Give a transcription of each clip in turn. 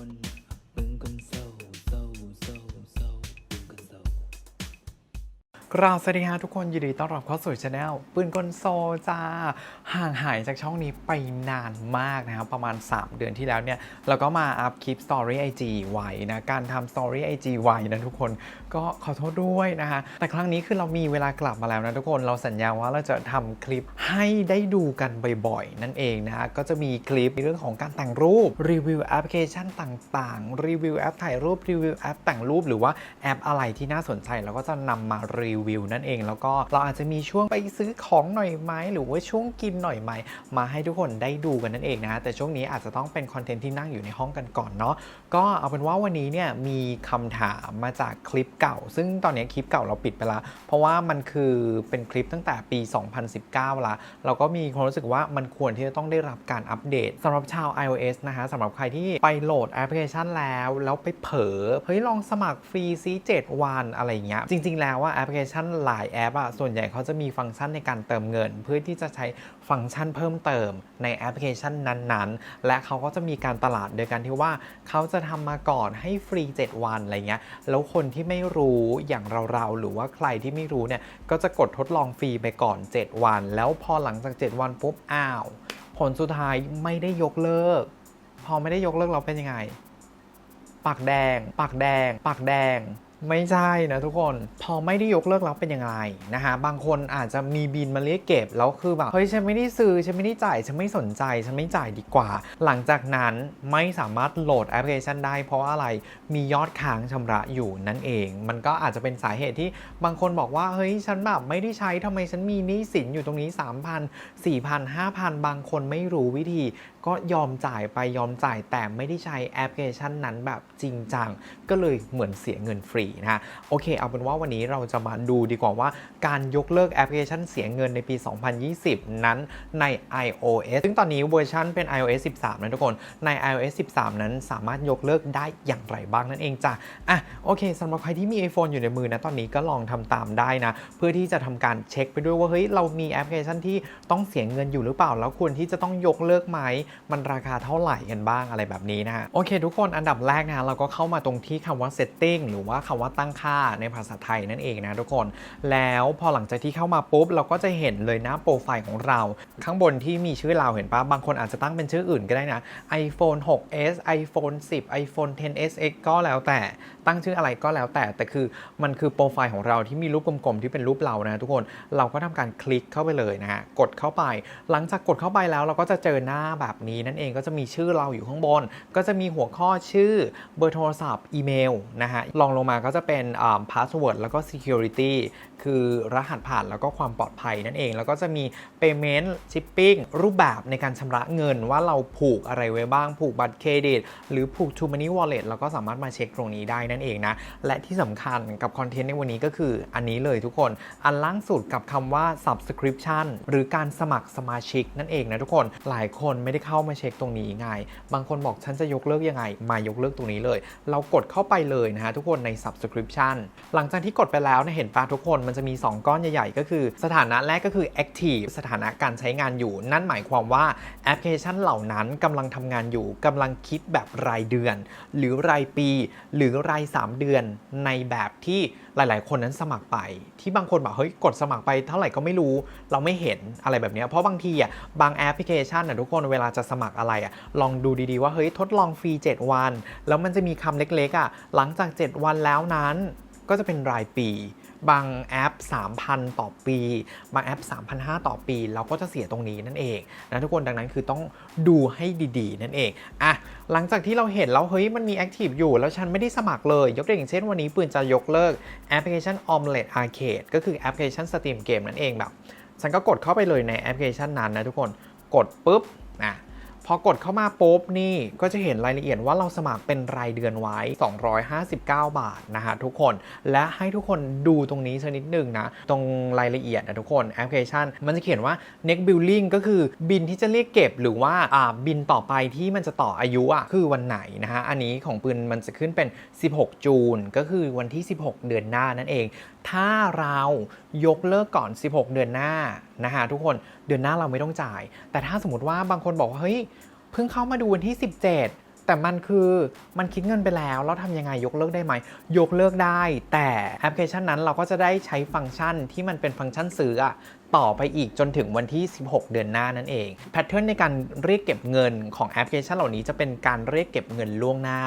ค กราบสวัสดีฮะทุกคนยินดีต้อนรับเข้าสู่ช anel ปืนกลโซจ้าห่างหายจากช่องนี้ไปนานมากนะครับ ประมาณ 3 เดือนที่แล้วเนี่ย เราก็มาอัพคลิป Story IG ไว้นะ การทำ Story IG ไว้นะทุกคนก็ขอโทษด้วยนะฮะแต่ครั้งนี้คือเรามีเวลากลับมาแล้วนะทุกคนเราสัญญาว่าเราจะทำคลิปให้ได้ดูกันบ่อยๆ นั่นเองนะฮะก็จะมีคลิปในเรื่องของการแต่งรูปรีวิวแอปพลิเคชันต่างๆรีวิวแอปถ่ายรูปรีวิวแอปแต่งรูปหรือว่าแอปอะไรที่น่าสนใจเราก็จะนำมารีวิวนั่นเอง แล้วก็เราอาจจะมีช่วงไปซื้อของหน่อยไหมหรือว่าช่วงกินหน่อยไหมมาให้ทุกคนได้ดูกันนั่นเองนะฮะแต่ช่วงนี้อาจจะต้องเป็นคอนเทนต์ที่นั่งอยู่ในห้องกันก่อนเนาะก็เอาเป็นว่าวันนี้เนี่ยมีคำถามมาจากคลิปเก่า ซึ่งตอนนี้คลิปเก่าเราปิดไปล้วเพราะว่ามันคือเป็นคลิปตั้งแต่ปี 2019 ละเราก็มีความรู้สึกว่ามันควรที่จะต้องได้รับการอัปเดตสำหรับชาว iOS นะฮะสำหรับใครที่ไปโหลดแอปพลิเคชันแล้ว แล้วไปเผลอเฮ้ยลองสมัครฟรีซิ7วันอะไรเงี้ยจริง ๆ แล้วว่าแอปพลิเคชันหลายแอปอะส่วนใหญ่เขาจะมีฟังก์ชันในการเติมเงิน เพื่อที่จะใช้ฟังก์ชันเพิ่มเติมในแอปพลิเคชันนั้นๆ และเขาก็จะมีการตลาดโดยการที่ว่าเขาจะทำมาก่อนให้ฟรี 7 วันอะไรเงี้ยแล้วคนที่ไม่รู้อย่างเราๆหรือว่าใครที่ไม่รู้เนี่ยก็จะกดทดลองฟรีไปก่อน 7 วัน แล้วพอหลังจาก 7 วันปุ๊บอ้าว ผลสุดท้ายไม่ได้ยกเลิก พอไม่ได้ยกเลิกเราเป็นยังไง ปากแดง ปากแดง ปากแดง ไม่ใช่นะทุกคน พอไม่ได้ยกเลิกแล้วเป็นยังไงนะฮะบางคนอาจจะมีบินมาเรียกเก็บแล้วคือแบบเฮ้ยฉันไม่ได้ซื้อฉันไม่ได้จ่ายฉันไม่สนใจฉันไม่จ่ายดีกว่า หลังจากนั้นไม่สามารถโหลดแอปพลิเคชันได้ เพราะอะไรมียอดค้างชำระอยู่นั่นเอง มันก็อาจจะเป็นสาเหตุที่บางคนบอกว่าเฮ้ยฉันแบบไม่ได้ใช้ทำไมฉันมีหนี้สินอยู่ตรงนี้ 3,000 4,000 5,000 บางคนไม่รู้วิธี ก็ยอมจ่ายไปยอมจ่ายแต่ไม่ได้ใช้แอปพลิเคชันนั้นแบบจริงจังก็เลยเหมือนเสียเงินฟรีนะฮะโอเค เอาเป็นว่าวันนี้เราจะมาดูดีกว่าว่าการยกเลิกแอปพลิเคชันเสียเงินในปี 2020 นั้นใน iOS ซึ่งตอนนี้เวอร์ชันเป็น iOS 13 นะทุกคนใน iOS 13 นั้นสามารถยกเลิกได้อย่างไรบ้างนั่นเองจ้ะอะโอเคสำหรับใครที่มี iPhone อยู่ในมือนะตอนนี้ก็ลองทำตามได้นะ เพื่อที่จะทำการเช็คไปด้วยว่าเฮ้ยเรามีแอปพลิเคชันที่ต้องเสียเงินอยู่หรือเปล่า แล้วควรที่จะต้องยกเลิกไหมมันราคาเท่าไหร่กันบ้างอะไรแบบนี้นะฮะโอเค ทุกคนอันดับแรกนะฮะเราก็เข้ามาตรงที่คำว่า setting หรือว่าคำว่าตั้งค่าในภาษาไทยนั่นเองนะทุกคน แล้วพอหลังจากที่เข้ามาปุ๊บ เราก็จะเห็นเลยนะโปรไฟล์ของเรา ข้างบนที่มีชื่อเราเห็นปะบางคนอาจจะตั้งเป็นชื่ออื่นก็ได้นะ iPhone 6s iPhone 10 iPhone 10s X ก็แล้วแต่ตั้งชื่ออะไรก็แล้วแต่แต่คือมันคือโปรไฟล์ของเราที่มีรูปกลมๆที่เป็นรูปเรานะทุกคนเราก็ทำการคลิกเข้าไปเลยนะฮะกดเข้าไป หลังจากกดเข้าไปแล้วเราก็จะเจอหน้าแบบนี้นั่นเองก็จะมีชื่อเราอยู่ข้างบน ก็จะมีหัวข้อชื่อเบอร์โทรศัพท์อีเมลนะฮะลองลงมาก็จะเป็นพาสเวิร์ดแล้วก็ security คือรหัสผ่านแล้วก็ความปลอดภัยนั่นเอง แล้วก็จะมี payment shipping รูปแบบในการชำระเงินว่าเราผูกอะไรไว้บ้าง ผูกบัตรเครดิต หรือผูก True Money Wallet เราก็สามารถมาเช็คตรงนี้ได้นั่นเองนะ และที่สำคัญกับคอนเทนต์ในวันนี้ก็คืออันนี้เลยทุกคน อันล่างสุดกับคำว่า subscription หรือการสมัครสมาชิกนั่นเองนะทุกคน หลายคนไม่ได้เข้ามาเช็คตรงนี้ง่าย บางคนบอกฉันจะยกเลิกยังไง มายกเลิกตรงนี้เลย เรากดเข้าไปเลยนะฮะทุกคนใน subscription หลังจากที่กดไปแล้วเนี่ยเห็นปะทุกคนมันจะมี 2 ก้อนใหญ่ ๆ ก็คือ สถานะแรกก็คือ active สถานะการใช้งานอยู่ นั่นหมายความว่าแอปพลิเคชันเหล่านั้นกำลังทำงานอยู่กำลังคิดแบบรายเดือน หรือรายปี หรือราย 3 เดือนในแบบที่หลายๆ คนนั้นสมัครไป ที่บางคนบอกเฮ้ยกดสมัครไปเท่าไหร่ก็ไม่รู้เราไม่เห็นอะไรแบบนี้เพราะบางทีอะบางแอปพลิเคชันอะทุกคนเวลาจะสมัครอะไรอะลองดูดีๆว่าเฮ้ยทดลองฟรี 7 วัน แล้วมันจะมีคำเล็กๆอะหลังจาก 7 วันแล้วนั้นก็จะเป็นรายปี บางแอป 3,000 ต่อปี บางแอป 3,500 ต่อปี เราก็จะเสียตรงนี้นั่นเองนะทุกคนดังนั้นคือต้องดูให้ดีๆ นั่นเองอะหลังจากที่เราเห็นแล้วเฮ้ยมันมีแอคทีฟอยู่ แล้วฉันไม่ได้สมัครเลย ยกตัวอย่างเช่นวันนี้ปืนจะยกเลิกแอปพลิเคชัน Omelette Arcade ก็คือแอปพลิเคชันสตรีมเกมนั่นเองแบบฉันก็กดเข้าไปเลยในแอปพลิเคชันนั้นนะทุกคนกดปุ๊บอะ พอกดเข้ามาปุ๊บนี่ก็จะเห็นรายละเอียดว่าเราสมัครเป็นรายเดือนไว้ 259 บาทนะฮะทุกคน และให้ทุกคนดูตรงนี้สักนิดหนึ่งนะ ตรงรายละเอียดนะทุกคนแอปพลิเคชัน มันจะเขียนว่า next billing ก็คือบินที่จะเรียกเก็บหรือว่าอ่าบินต่อไปที่มันจะต่ออายุอะคือวันไหนนะฮะอันนี้ของปืนมันจะขึ้นเป็น 16 จูน ก็คือวันที่ 16 เดือนหน้านั่นเองถ้าเรายกเลิกก่อน 16 เดือนหน้านะคะทุกคนเดือนหน้าเราไม่ต้องจ่าย แต่ถ้าสมมติว่าบางคนบอกว่าเฮ้ยเพิ่งเข้ามาดูวันที่ 17 แต่มันคือมันคิดเงินไปแล้ว แล้วทำยังไงยกเลิกได้ไหม ยกเลิกได้ แต่แอปพลิเคชันนั้นเราก็จะได้ใช้ฟังก์ชันที่มันเป็นฟังก์ชันซื้ออะต่อไปอีกจนถึงวันที่ 16 เดือนหน้านั่นเอง แพทเทิร์นในการเรียกเก็บเงินของแอปพลิเคชันเหล่านี้จะเป็นการเรียกเก็บเงินล่วงหน้า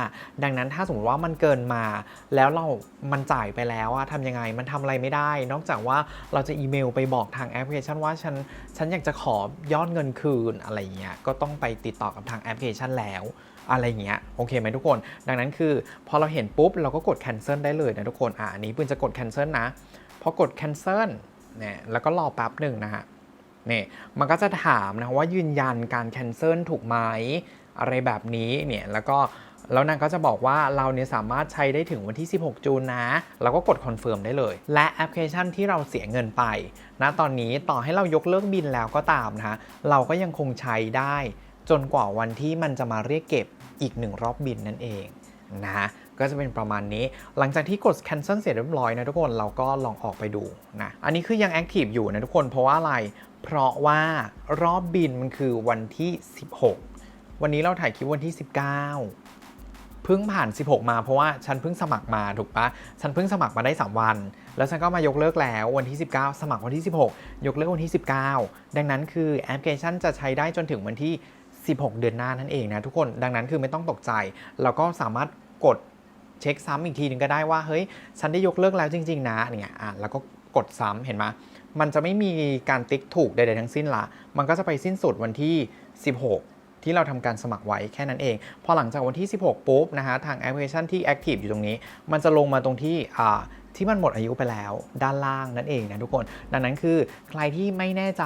ดังนั้นถ้าสมมติว่ามันเกินมา แล้วเรา มันจ่ายไปแล้วอะทำยังไง มันทำอะไรไม่ได้ นอกจากว่าเราจะอีเมลไปบอกทางแอปพลิเคชันว่าฉัน ฉันอยากจะขอยอดเงินคืนอะไรเงี้ย ก็ต้องไปติดต่อกับทางแอปพลิเคชันแล้ว อะไรเงี้ยโอเคไหมทุกคน ดังนั้นคือพอเราเห็นปุ๊บเราก็กด cancel ได้เลยนะทุกคนอ่าอันนี้ปืนจะกด cancel นะพอกด cancel เนี่ยแล้วก็รอแป๊บหนึ่งนะฮะเนี่ยมันก็จะถามนะว่ายืนยันการแคนเซิลถูกไหมอะไรแบบนี้เนี่ยแล้วก็แล้วนางก็จะบอกว่าเราเนี่ยสามารถใช้ได้ถึงวันที่ 16 จูนนะ เราก็กดคอนเฟิร์มได้เลย และแอปพลิเคชันที่เราเสียเงินไปนะตอนนี้ต่อให้เรายกเลิกบินแล้วก็ตามนะเราก็ยังคงใช้ได้ จนกว่าวันที่มันจะมาเรียกเก็บอีกหนึ่งรอบบินนั่นเองนะก็จะเป็นประมาณนี้ หลังจากที่กด cancel เสร็จเรียบร้อยนะทุกคนเราก็ลองออกไปดูนะ อันนี้คือยัง active อยู่นะทุกคนเพราะว่าอะไร เพราะว่ารอบบินมันคือวันที่ 16 วันนี้เราถ่ายคลิปวันที่ 19 เพิ่งผ่าน 16 มาเพราะว่าฉันเพิ่งสมัครมาถูกปะฉันเพิ่งสมัครมาได้ 3 วัน แล้วฉันก็มายกเลิกแล้ววันที่ 19 สมัครวันที่ 16 ยกเลิกวันที่ 19 ดังนั้นคือแอปพลิเคชันจะใช้ได้จนถึงวันที่ 16 เดือนหน้านั่นเองนะทุกคนดังนั้นคือไม่ต้องตกใจเราก็สามารถกดเช็คซ้ำอีกทีหนึงก็ได้ว่าเฮ้ยฉันได้ยกเลิกแล้วจริง ๆ นะเนี่ยอะแล้วก็กดซ้ำเห็นไหมมันจะไม่มีการติ๊กถูกใดๆทั้งสิ้นละ มันก็จะไปสิ้นสุดวันที่ 16 ที่เราทำการสมัครไว้แค่นั้นเอง พอหลังจากวันที่ 16 ปุ๊บนะฮะ ทางแอปพลิเคชันที่ Active อยู่ตรงนี้ มันจะลงมาตรงที่อ่าที่มันหมดอายุไปแล้ว ด้านล่างนั่นเองนะทุกคน ดังนั้นคือใครที่ไม่แน่ใจ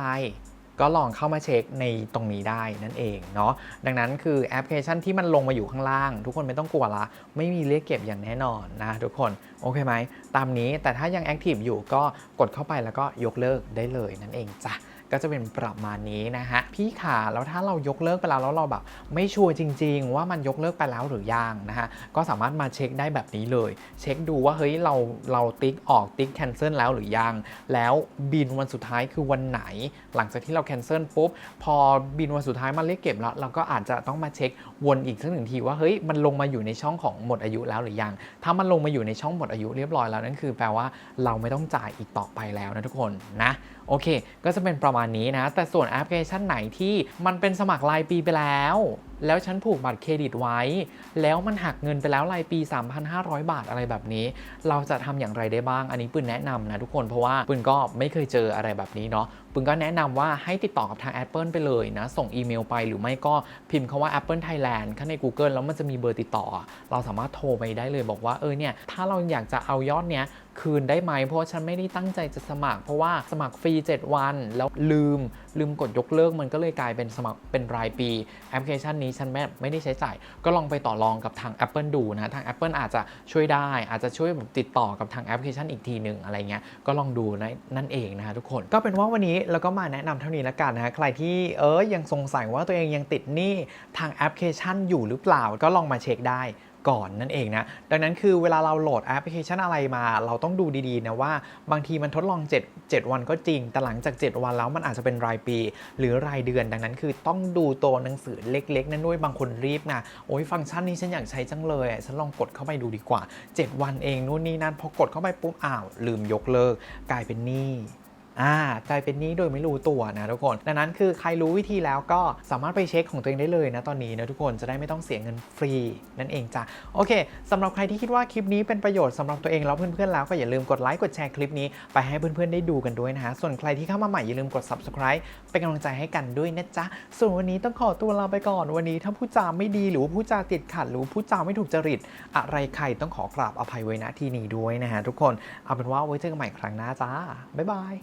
ก็ลองเข้ามาเช็คในตรงนี้ได้นั่นเองเนาะดังนั้นคือแอปพลิเคชันที่มันลงมาอยู่ข้างล่าง ทุกคนไม่ต้องกลัวละ ไม่มีเรียกเก็บอย่างแน่นอนนะทุกคนโอเคไหมตามนี้แต่ถ้ายังแอคทีฟอยู่ก็กดเข้าไปแล้วก็ยกเลิกได้เลยนั่นเองจ้ะ ก็จะเป็นประมาณนี้นะฮะพี่ขาแล้วถ้าเรายกเลิกไปแล้วแล้วเราแบบ ไม่ชัวร์จริง ๆ ว่ามันยกเลิกไปแล้วหรือยังนะฮะก็สามารถมาเช็คได้แบบนี้เลย เช็คดูว่าเฮ้ยเราเราติ๊กออกติ๊กแคนเซิลแล้วหรือยัง แล้วบินวันสุดท้ายคือวันไหน หลังจากที่เราแคนเซิลปุ๊บพอบินวันสุดท้ายมาเรียกเก็บแล้ว เราก็อาจจะต้องมาเช็ควนอีกสักหนึ่งทีว่าเฮ้ยมันลงมาอยู่ในช่องของหมดอายุแล้วหรือยัง ถ้ามันลงมาอยู่ในช่องหมดอายุเรียบร้อยแล้วนั่นคือแปลว่าเราไม่ต้องจ่ายอีกต่อไปแล้วนะทุกคนนะโอเค ก็จะเป็นประมาณนี้นะ แต่ส่วนแอปพลิเคชันไหนที่มันเป็นสมัครรายปีไปแล้วแล้วฉันผูกบัตรเครดิตไว้ แล้วมันหักเงินไปแล้วรายปี 3,500 บาทอะไรแบบนี้ เราจะทำอย่างไรได้บ้าง อันนี้ปืนแนะนำนะทุกคน เพราะว่าปืนก็ไม่เคยเจออะไรแบบนี้เนาะปืนก็แนะนำว่าให้ติดต่อกับทาง Apple ไปเลยนะ ส่งอีเมลไปหรือไม่ก็พิมพ์คาว่า Apple Thailand ข้างใน Google แล้วมันจะมีเบอร์ติดต่อ เราสามารถโทรไปได้เลยบอกว่าเออเนี่ยถ้าเราอยากจะเอายอดเนี้ยคืนได้ไหมเพราะฉันไม่ได้ตั้งใจจะสมัคร เพราะว่าสมัครฟรี 7 วัน แล้วลืมลืมกดยกเลิกมันก็เลยกลายเป็นสมัครเป็นรายปีแอปพลิเคชันนี้ฉันไม่ไม่ได้ใช้จ่าย ก็ลองไปต่อรองกับทาง Apple ดูนะทาง Apple อาจจะช่วยได้ อาจจะช่วยแบบติดต่อกับทางแอปพลิเคชันอีกทีหนึ่งอะไรเงี้ยก็ลองดูนะนั่นเองนะฮะทุกคนก็เป็นว่าวันนี้เราก็มาแนะนำเท่านี้แล้วกันนะฮะใครที่เออยังสงสัยว่าตัวเองยังติดหนี้ทางแอปพลิเคชันอยู่หรือเปล่าก็ลองมาเช็คได้ ก่อนนั่นเองนะ ดังนั้นคือเวลาเราโหลดแอปพลิเคชันอะไรมา เราต้องดูดีๆนะว่าบางทีมันทดลอง 7 7 วันก็จริง แต่หลังจาก 7 วันแล้วมันอาจจะเป็นรายปี หรือรายเดือน ดังนั้นคือต้องดูตัวหนังสือเล็กๆ นั่นด้วยบางคนรีบนะ โอ้ยฟังก์ชันนี้ฉันอยากใช้จังเลยฉันลองกดเข้าไปดูดีกว่า 7 วันเองนู่นนี่นั่นพอกดเข้าไปปุ๊บอ้าวลืมยกเลิก กลายเป็นหนี้ อ่ากลายเป็นนี้โดยไม่รู้ตัวนะทุกคน ดังนั้นคือใครรู้วิธีแล้วก็สามารถไปเช็คของตัวเองได้เลยนะตอนนี้นะทุกคนจะได้ไม่ต้องเสียเงินฟรีนั่นเองจ้ะโอเคสำหรับใครที่คิดว่าคลิปนี้เป็นประโยชน์สำหรับตัวเองแล้วเพื่อนๆแล้วก็อย่าลืมกดไลค์กดแชร์คลิปนี้ไปให้เพื่อนๆได้ดูกันด้วยนะฮะส่วนใครที่เข้ามาใหม่อย่าลืมกด subscribe เป็นกำลังใจให้กันด้วยนะจ๊ะส่วนวันนี้ต้องขอตัวลาไปก่อนวันนี้ถ้าผู้จาไม่ดีหรือว่าผู้จาติดขัดหรือว่าผู้จาไม่ถูกจริต อะไรใครต้องขอกราบอภัยไว้ณที่นี้ด้วยนะฮะทุกคนเอาเป็นว่าไว้เจอกันใหม่ครั้งหน้าจ้าบ๊ายบาย